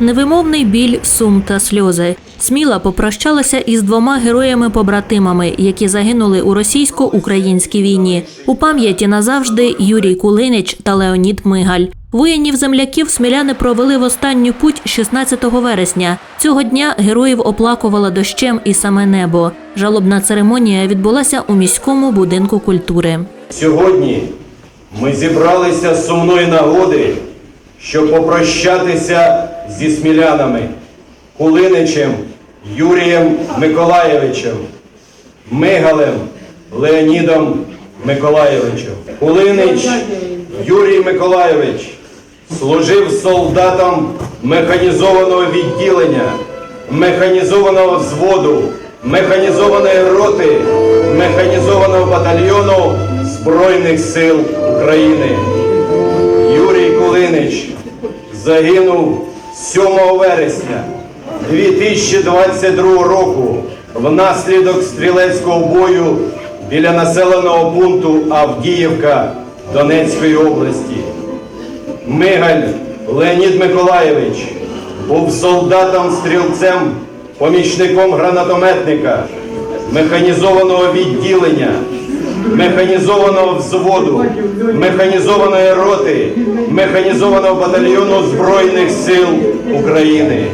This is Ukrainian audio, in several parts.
Невимовний біль, сум та сльози. Сміла попрощалася із двома героями-побратимами, які загинули у російсько-українській війні. У пам'яті назавжди Юрій Кулинич та Леонід Мигаль. Воїнів земляків сміляни провели в останню путь 16 вересня. Цього дня героїв оплакувала дощем і саме небо. Жалобна церемонія відбулася у міському будинку культури. Сьогодні ми зібралися з сумної нагоди, щоб попрощатися зі смілянами Кулиничем Юрієм Миколаєвичем, Мигалем Леонідом Миколаєвичем. Кулинич Юрій Миколаєвич служив солдатом механізованого відділення, механізованого взводу, механізованої роти, механізованого батальйону Збройних сил України. Юрій Кулинич загинув 7 вересня 2022 року внаслідок стрілецького бою біля населеного пункту Авдіївка Донецької області. Мигаль Леонід Миколаєвич був солдатом-стрілцем, помічником гранатометника, механізованого відділення, механізованого взводу, механізованої роти, механізованого батальйону Збройних сил України.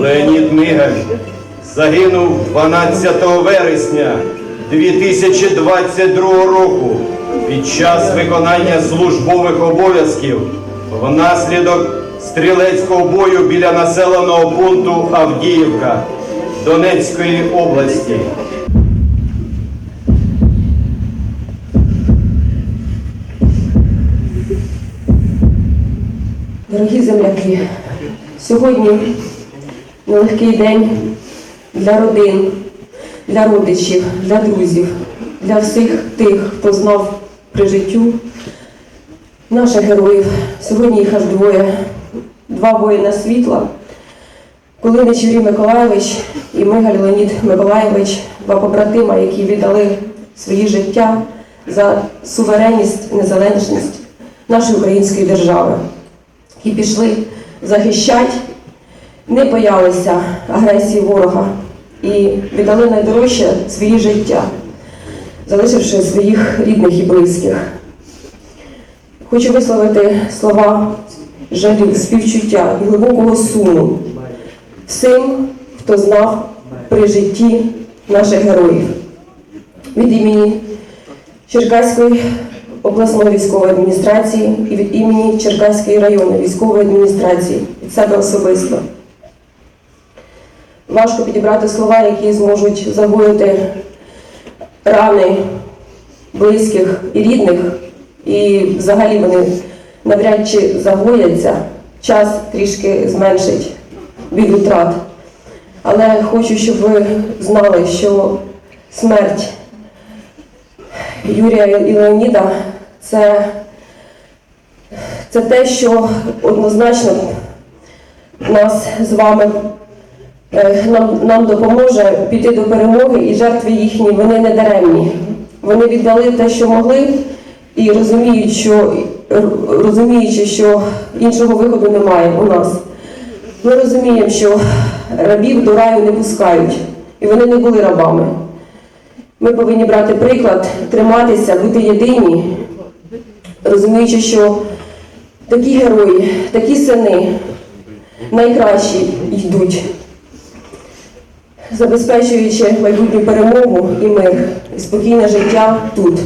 Леонід Мигаль загинув 12 вересня 2022 року під час виконання службових обов'язків внаслідок стрілецького бою біля населеного пункту Авдіївка Донецької області. Дорогі земляки, сьогодні нелегкий день для родин, для родичів, для друзів, для всіх тих, хто знав при життю наших героїв. Сьогодні їх аж двоє, два воїна світла. Кулинич Юрій Миколайович і Мигаль Леонід Миколайович, два побратима, які віддали свої життя за суверенність незалежність нашої української держави і пішли захищати, не боялися агресії ворога і віддали найдорожче свої життя, залишивши своїх рідних і близьких. Хочу висловити слова жалю, співчуття і глибокого суму всім, хто знав при житті наших героїв. Від імені Черкаської обласної військової адміністрації і від імені Черкаської районної військової адміністрації від себе особисто. Важко підібрати слова, які зможуть загоїти рани близьких і рідних, і взагалі вони навряд чи загояться, час трішки зменшить біль втрат. Але хочу, щоб ви знали, що смерть Юрія і Леоніда це, це те, що однозначно нас з вами е, нам, нам допоможе піти до перемоги і жертви їхні вони не даремні. Вони віддали те, що могли, і розуміють, що розуміючи, що іншого виходу немає у нас. Ми розуміємо, що рабів до раю не пускають, і вони не були рабами. Ми повинні брати приклад, триматися, бути єдині, розуміючи, що такі герої, такі сини найкращі йдуть, забезпечуючи майбутню перемогу і мир, і спокійне життя тут.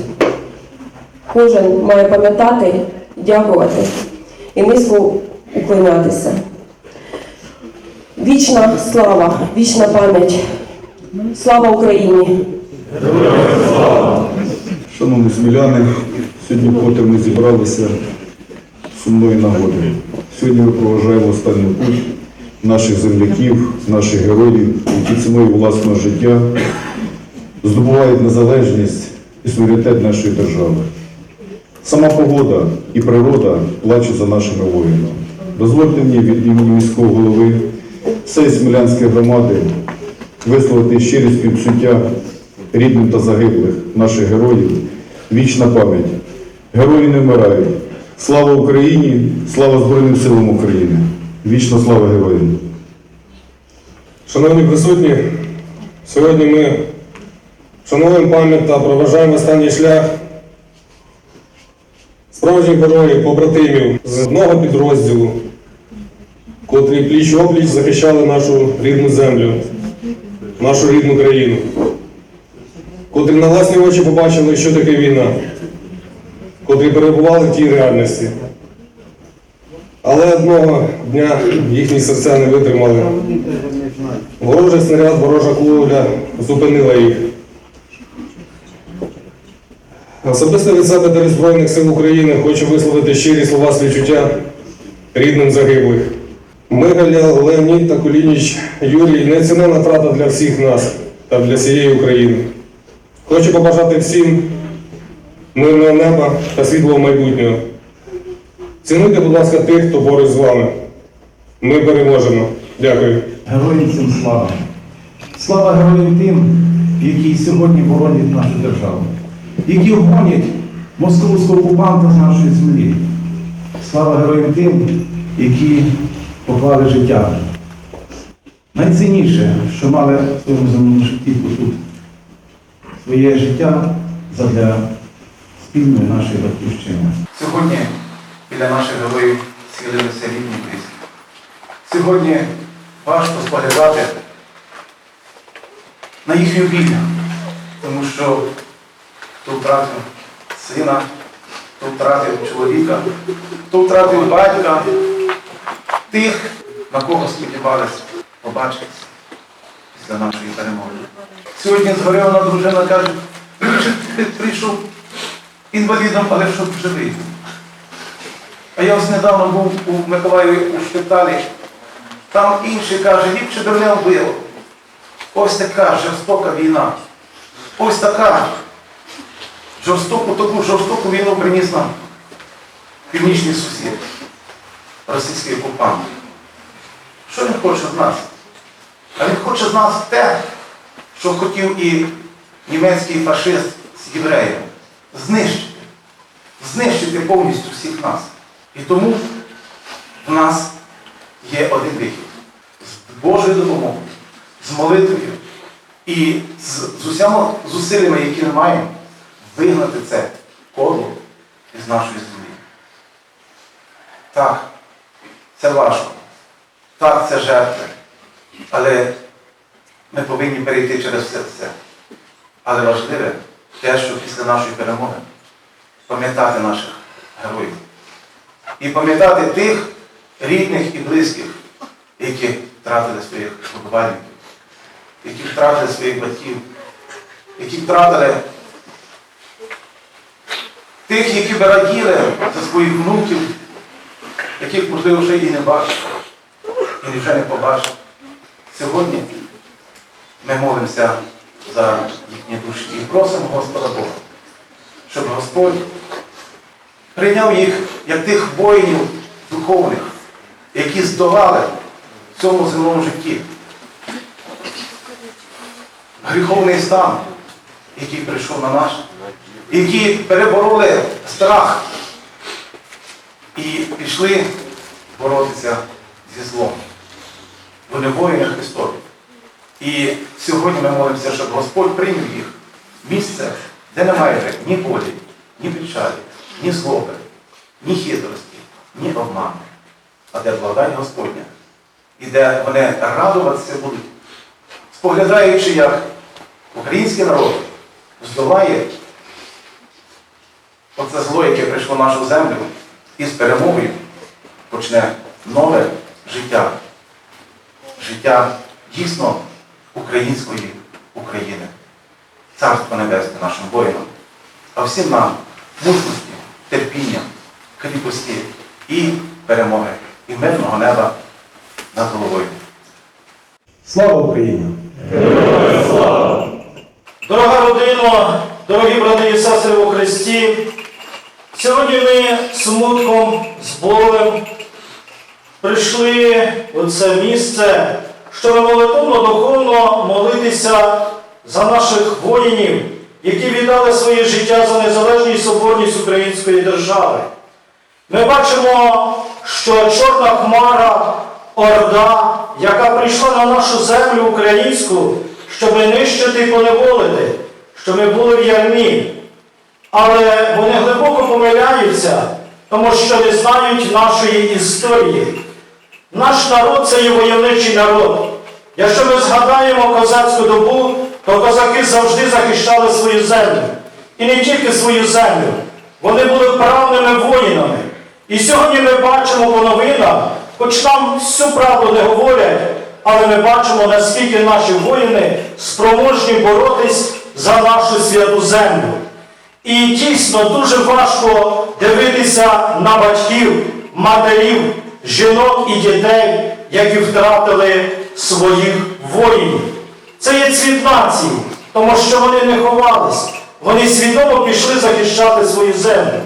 Кожен має пам'ятати, дякувати і низько уклонятися. Вічна слава, вічна пам'ять. Слава Україні! Шановні сміляни, сьогодні вкотре ми зібралися сумної нагоди. Сьогодні ми проважаємо останню путь наших земляків, наших героїв, які ціною власного життя здобувають незалежність і суверенітет нашої держави. Сама погода і природа плачуть за нашими воїнами. Дозвольте мені від імені міського голови всієї смілянської громади висловити щирі співчуття рідним та загиблих наших героїв. Вічна пам'ять. Герої не вмирають. Слава Україні! Слава Збройним силам України! Вічна слава героям! Шановні присутні, сьогодні ми шануємо пам'ять та проважаємо останній шлях справжніх героїв, побратимів з одного підрозділу, котрі пліч опліч захищали нашу рідну землю, нашу рідну країну, котрі на власні очі побачили, що таке війна, котрі перебували в тій реальності. Але одного дня їхні серця не витримали. Ворожий снаряд, ворожа куля зупинила їх. Особисто від себе від Збройних сил України хочу висловити щирі слова співчуття рідним загиблих. Мигаля, Леонід та Кулініч Юрій неоцінена втрата для всіх нас та для всієї України. Хочу побажати всім мирного неба та світлого майбутнього. Цінуйте, будь ласка, тих, хто поруч з вами. Ми переможемо. Дякую. Героям цим слава. Слава героям тим, які сьогодні боронять нашу державу, які гонять московського окупанта з нашої землі. Слава героям тим, які поклали життя. Найцінніше, що мали в своєму земному житті тут, своє життя задля спільної нашої батьківщини. Сьогодні біля наших героїв схилилися рідні близькі. Сьогодні важко споглядати на їхню біль, тому що хто втратив сина, хто втратив чоловіка, хто втратив батька, тих, на кого сподівались побачитися після нашої перемоги. Сьогодні згоревана дружина каже, «Ліпше прийшов інвалідом, але щоб живий. А я ось недавно був у Миколаєві у шпиталі. Там інший каже, ліпше б мене вбило. Ось така жорстока війна. Ось така жорстоку, таку жорстоку війну приніс нам північний сусід, російський окупант. Що він хоче з нас? А він хоче з нас те, що хотів і німецький фашист з євреєм. Знищити. Знищити повністю всіх нас. І тому в нас є один вихід. З Божою допомогою, з молитвою і з, з усіма зусиллями, які ми маємо, вигнати це кодло із нашої землі. Так, це важко. Так, це жертви. Але ми повинні перейти через все це. Але важливе те, що після нашої перемоги пам'ятати наших героїв. І пам'ятати тих рідних і близьких, які втратили своїх виховальників, які втратили своїх батьків, які втратили тих, які би раділи за своїх внуків, яких, можливо, вже і не бачать, і вже не побачать. Сьогодні ми молимося за їхні душі і просимо Господа Бога, щоб Господь прийняв їх як тих воїнів духовних, які здолали в цьому земному житті. Гріховний стан, який прийшов на наш, які перебороли страх і пішли боротися зі злом. Вони воїни Христові. І сьогодні ми молимося, щоб Господь прийняв їх місце, де немає ні болі, ні печалі, ні злоби, ні хитрості, ні обману, а де благодать Господня. І де вони радуватися будуть, споглядаючи, як український народ здолає оце зло, яке прийшло в нашу землю, і з перемогою почне нове життя. Життя дійсно української України. Царство Небесне нашим воїнам, а всім нам мужності, терпіння, кріпості і перемоги, і мирного неба над головою. Слава Україні! Слава! Дорога родино, дорогі брати і сестри у Христі, сьогодні ми смутком, з болем прийшли у це місце, щоб молитовно духовно молитися за наших воїнів, які віддали своє життя за незалежність соборність української держави. Ми бачимо, що чорна хмара орда, яка прийшла на нашу землю українську, щоб нищити і поневолити, щоб ми були в ярмі. Але вони глибоко помиляються, тому що не знають нашої історії. Наш народ це є войовничий народ. Якщо ми згадаємо козацьку добу, то козаки завжди захищали свою землю. І не тільки свою землю. Вони були правними воїнами. І сьогодні ми бачимо по новинах, хоч нам всю правду не говорять, але ми бачимо, наскільки наші воїни спроможні боротись за нашу святу землю. І дійсно дуже важко дивитися на батьків, матерів, жінок і дітей, які втратили своїх воїнів. Це є цвіт нації, тому що вони не ховались, вони свідомо пішли захищати свою землю.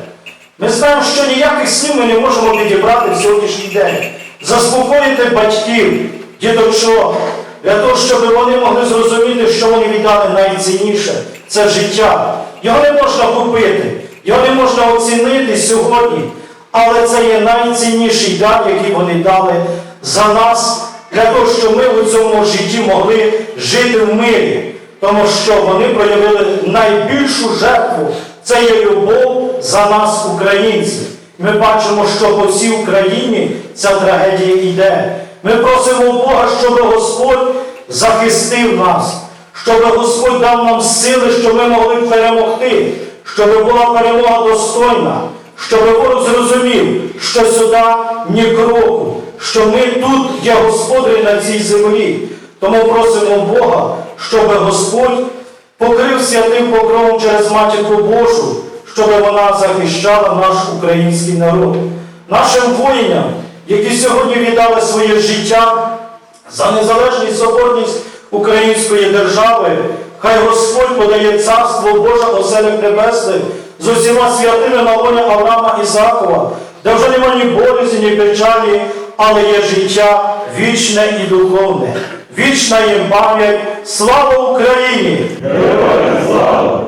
Ми знаємо, що ніяких слів ми не можемо підібрати в сьогоднішній день. Заспокоїти батьків, діточок, для того, щоб вони могли зрозуміти, що вони віддали найцінніше це життя. Його не можна купити, його не можна оцінити сьогодні, але це є найцінніший дар, який вони дали за нас, для того, щоб ми у цьому житті могли жити в мирі, тому що вони проявили найбільшу жертву це є любов за нас, українців. Ми бачимо, що по всій Україні ця трагедія йде. Ми просимо Бога, щоб Господь захистив нас, щоб Господь дав нам сили, щоб ми могли перемогти, щоб була перемога достойна, щоб ворог зрозумів, що сюди ні кроку, що ми тут є господарі на цій землі. Тому просимо Бога, щоб Господь покрив святим покровом через Матінку Божу, щоб вона захищала наш український народ. Нашим воїнам, які сьогодні віддали своє життя за незалежність соборність української держави, хай Господь подає царство Боже оселях небесних з усіма святими на лоні Авраама Ісакова, де вже нема ні болізі, ні печалі, але є життя вічне і духовне. Вічна їм пам'ять. Слава Україні! Слава!